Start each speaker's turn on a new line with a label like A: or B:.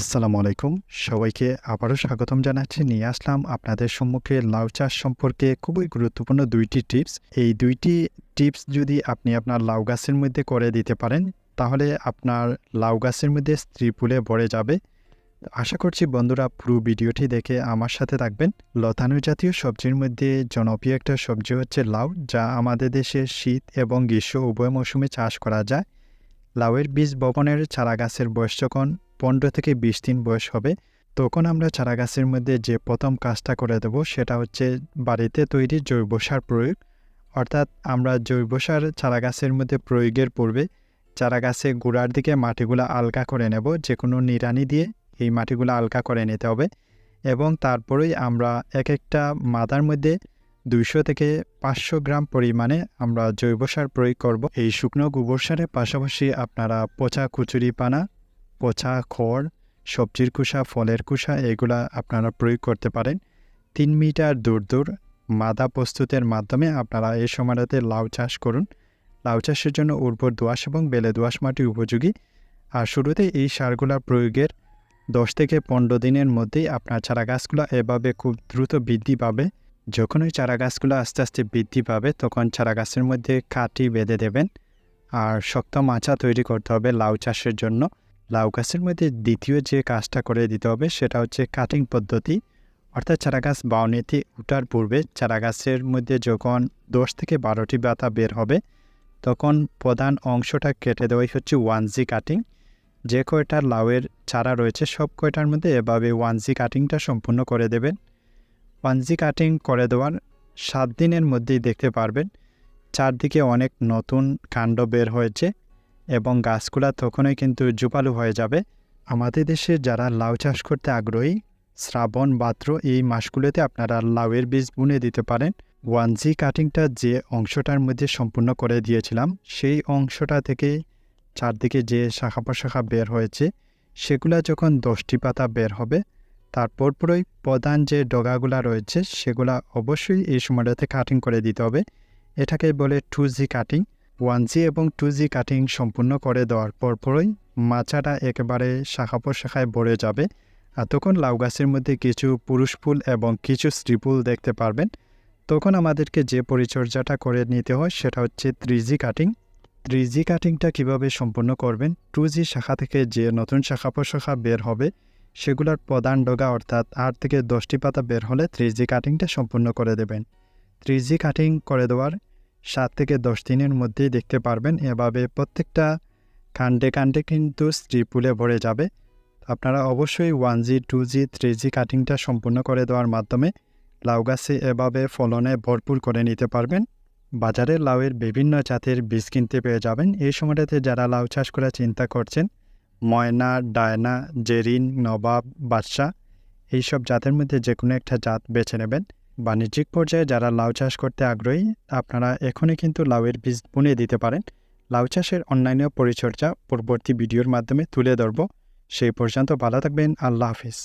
A: আসসালামু আলাইকুম। সবাইকে আবারও স্বাগতম জানাচ্ছি। নিয়ে আসলাম আপনাদের সম্মুখে লাউ চাষ সম্পর্কে খুবই গুরুত্বপূর্ণ দুইটি টিপস। এই দুইটি টিপস যদি আপনি আপনার লাউ গাছের মধ্যে করে দিতে পারেন, তাহলে আপনার লাউ গাছের মধ্যে স্ত্রী ফুলে ভরে যাবে। আশা করছি বন্ধুরা পুরো ভিডিওটি দেখে আমার সাথে থাকবেন। লতানো জাতীয় সবজির মধ্যে জনপ্রিয় একটা সবজি হচ্ছে লাউ, যা আমাদের দেশে শীত এবং গ্রীষ্ম উভয় মৌসুমে চাষ করা যায়। লাউয়ের বীজ বপনের চারা গাছের বয়স যখন পনেরো থেকে বিশ দিন বয়স হবে, তখন আমরা চারা গাছের মধ্যে যে প্রথম কাজটা করে দেব সেটা হচ্ছে বাড়িতে তৈরি জৈব সার প্রয়োগ। অর্থাৎ আমরা জৈব সার চারা গাছের মধ্যে প্রয়োগের পূর্বে চারা গাছে গোড়ার দিকে মাটিগুলো আলগা করে নেব যে কোনো নিড়ানি দিয়ে এই মাটিগুলো আলগা করে নিতে হবে। এবং তারপরেই আমরা এক একটা মাদার মধ্যে দুইশো থেকে পাঁচশো গ্রাম পরিমাণে আমরা জৈব সার প্রয়োগ করব। এই শুকনো গোবর সারের পাশাপাশি আপনারা পচা কুচুরি পানা পচা খড় সবজির কুষা ফলের কুষা এগুলা আপনারা প্রয়োগ করতে পারেন। তিন মিটার দূর দূর মাদা প্রস্তুতের মাধ্যমে আপনারা এই সময়টাতে লাউ চাষ করুন। লাউ চাষের জন্য উর্বর দোয়াশ এবং বেলে দোয়াশ মাটি উপযোগী। আর শুরুতে এই সারগুলা প্রয়োগের দশ থেকে পনেরো দিনের মধ্যেই আপনার চারা গাছগুলো এভাবে খুব দ্রুত বৃদ্ধি পাবে। যখন ওই চারা গাছগুলো আস্তে আস্তে বৃদ্ধি পাবে, তখন চারা গাছের মধ্যে কাটি বেঁধে দেবেন। আর শক্ত মাচা তৈরি করতে হবে লাউ চাষের জন্য। লাউ গাছের মধ্যে দ্বিতীয় যে কাজটা করে দিতে হবে সেটা হচ্ছে কাটিং পদ্ধতি। অর্থাৎ চারা গাছ বাউনিতে উঠার পূর্বে চারা গাছের মধ্যে যখন দশ থেকে বারোটি ব্যথা বের হবে, তখন প্রধান অংশটা কেটে দেওয়াই হচ্ছে ওয়ান জি কাটিং যে কয়টা লাউয়ের চারা রয়েছে সব কয়টার মধ্যে এভাবে ওয়ান জি কাটিংটা সম্পূর্ণ করে দেবেন। ওয়ান জি কাটিং করে দেওয়ার সাত দিনের মধ্যেই দেখতে পারবেন, চারদিকে অনেক নতুন কাণ্ড বের হয়েছে। এবং গাছগুলা তখনই কিন্তু জুপালু হয়ে যাবে। আমাদের দেশে যারা লাউ চাষ করতে আগ্রহী, শ্রাবণ বাত্র এই মাসগুলোতে আপনারা লাউয়ের বীজ বুনে দিতে পারেন। ওয়ান জি কাটিংটা যে অংশটার মধ্যে সম্পূর্ণ করে দিয়েছিলাম, সেই অংশটা থেকে চারদিকে যে শাখা প্রশাখা বের হয়েছে, সেগুলা যখন দশটি পাতা বের হবে, তারপর পরই প্রধান যে ডগাগুলা রয়েছে, সেগুলা অবশ্যই এই সময়টাতে কাটিং করে দিতে হবে। এটাকে বলে two G cutting. One G এবং টু জি কাটিং সম্পূর্ণ করে দেওয়ার পরপরই মাচাটা একেবারে শাখা প্রশাখায় ভরে যাবে। আর তখন লাউ গাছের মধ্যে কিছু পুরুষ ফুল এবং কিছু স্ত্রী ফুল দেখতে পারবেন। তখন আমাদেরকে যে পরিচর্যাটা করে নিতে হয় সেটা হচ্ছে three G cutting. Three G কাটিংটা কীভাবে সম্পূর্ণ করবেন? টু জি শাখা থেকে যে নতুন শাখা প্রশাখা বের হবে, সেগুলোর প্রধান ডগা অর্থাৎ আট থেকে দশটি পাতা বের হলে থ্রি জি কাটিংটা সম্পূর্ণ করে দেবেন। থ্রি জি কাটিং করে দেওয়ার সাত থেকে দশ দিনের মধ্যেই দেখতে পারবেন এভাবে প্রত্যেকটা কাণ্ডে কাণ্ডে কিন্তু স্ত্রী পুলে ভরে যাবে। আপনারা অবশ্যই one G two G three G কাটিংটা সম্পূর্ণ করে দেওয়ার মাধ্যমে লাউ গাছে এভাবে ফলনে ভরপুর করে নিতে পারবেন। বাজারে লাউয়ের বিভিন্ন জাতের বীজ কিনতে পেয়ে যাবেন। এই সময়টাতে যারা লাউ চাষ করার চিন্তা করছেন, ময়না, ডায়না, জেরিন, নবাব, বাদশাহ, এইসব জাতের মধ্যে যে কোনো একটা জাত বেছে নেবেন। বাণিজ্যিক পর্যায়ে যারা লাউ চাষ করতে আগ্রহী, আপনারা এখনই কিন্তু লাউয়ের বীজ বুনে দিতে পারেন। লাউ চাষের অন্যান্য পরিচর্যা পরবর্তী ভিডিওর মাধ্যমে তুলে ধরব। সেই পর্যন্ত ভালো থাকবেন। আল্লাহ হাফিজ।